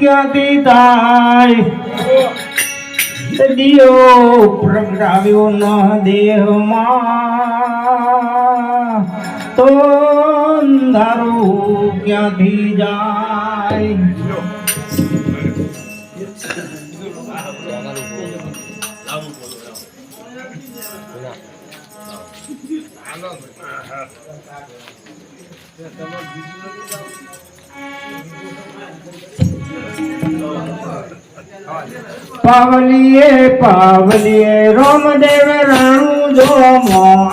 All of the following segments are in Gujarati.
ક્યાંથી થાય દિયો પ્રગટાવ્યો ન દેહમાં. તો અંધારું ક્યાંથી જાય? પાવલીએ પાવલીએ રોમદેવ રાણુ જો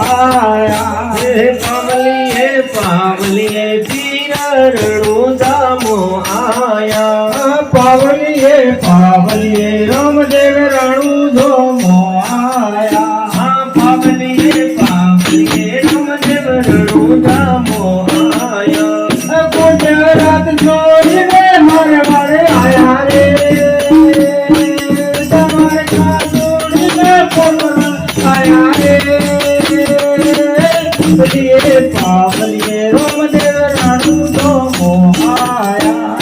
આયા હે પાવલીએ પાવલીએ પીર રણુ ધામો આયા પાવલીએ પાવલીએ રોમદેવ પાવલીએ પાવલીએ રોમદેવ રાણુ જો આયા.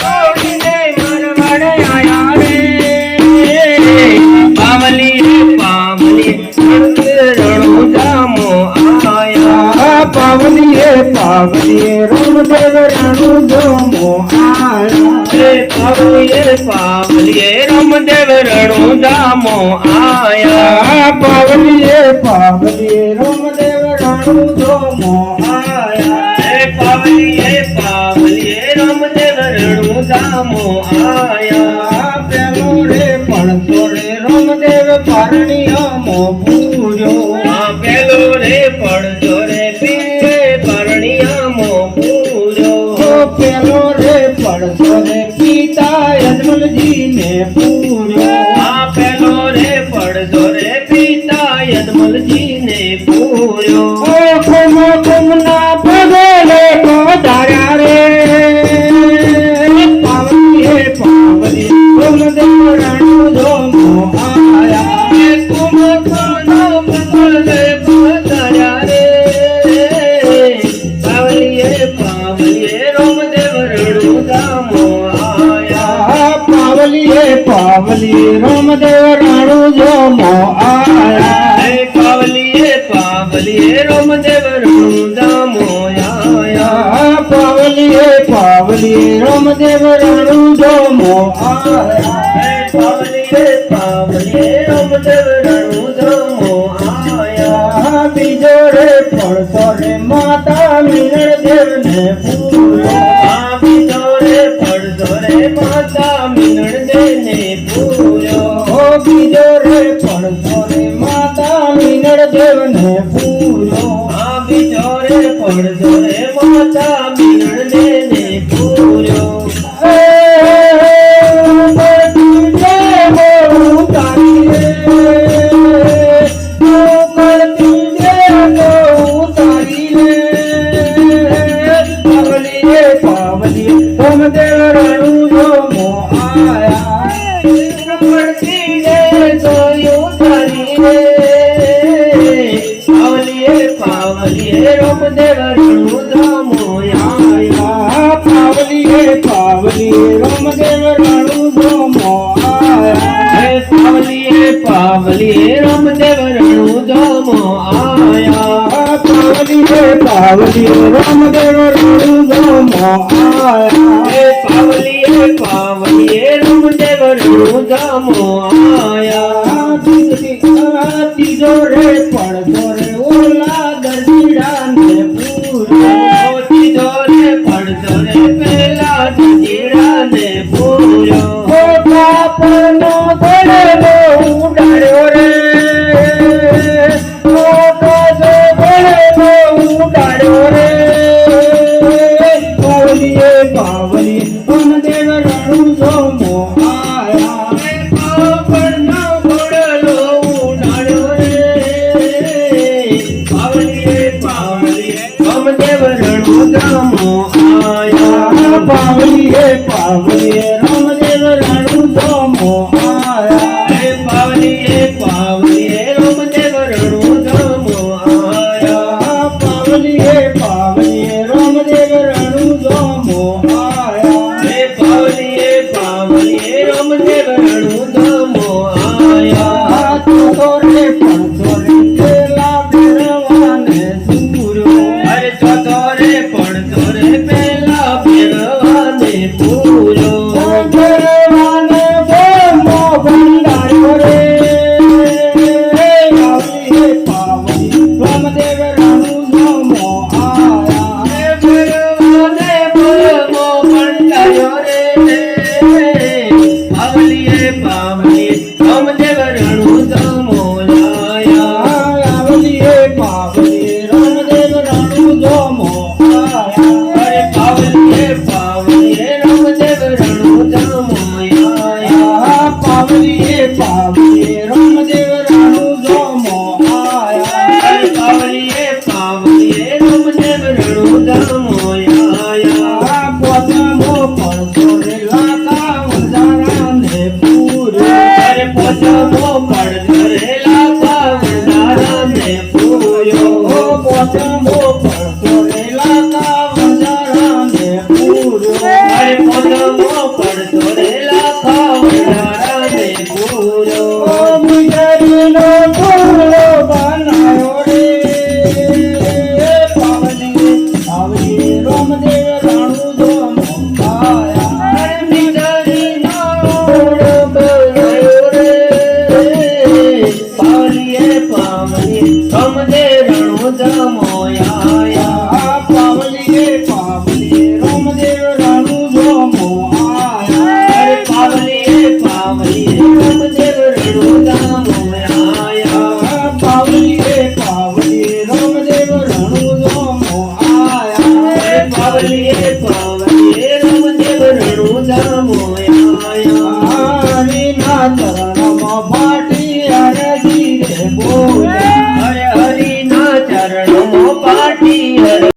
છોડીને મારવાડે આયા રે. પાવલીએ પાવલીએ રણુ ધામો આયા. આ પાવલીએ પાવલીએ રોમદેવ રાણુ જો આયા. હે પાવલીએ પાવલીએ રમદેવ રણુ ધામો આયા. પાવલીએ પાવલીએ રામદેવ રણો જો આયા. પાવલીએ પાવલીએ રામદેવ રણો ધામો આયા. પિતા યજમલજીને પૂર્યો. આ પેલો રે પડદો રે પિતા યદમલજીને પૂર્યો. ઓ કુમ કુમના રે. પાવલીએ રોમદેવ રાણુ જો આયા. હે પગલે પધાર્યા રે. પાવલીએ પાવલીએ રમદેવ પાવલીએ પાવલીએ રોમદેવ રાણુ જો આયા. હે પાવલીએ પાવલીએ રમદેવ રણુ ધામો આયા. પાવલીએ પાવલીએ રોમદેવ રાણુ જો આયા. હે પાવલીએ પાવલીએ રમદેવ રણુ ધામો આયા. બીજો રે પણ રે માતા મિનળ દેવને પૂરો દેવને પૂરો રમદેવ રણુ ધામો પાવલી હે પાવલી રામદેવ રાણુ જો મો આયા હે પાવલીએ રમદેવ રણુ ધામો આયા. આ પાવલીએ પાવલીએ રામદેવ રાણુ જો મો આયા હે પાવલીએ રમદેવ રણુ ધામો ધામો આયા પાવલીએ પાવલીએ Thank you. fall.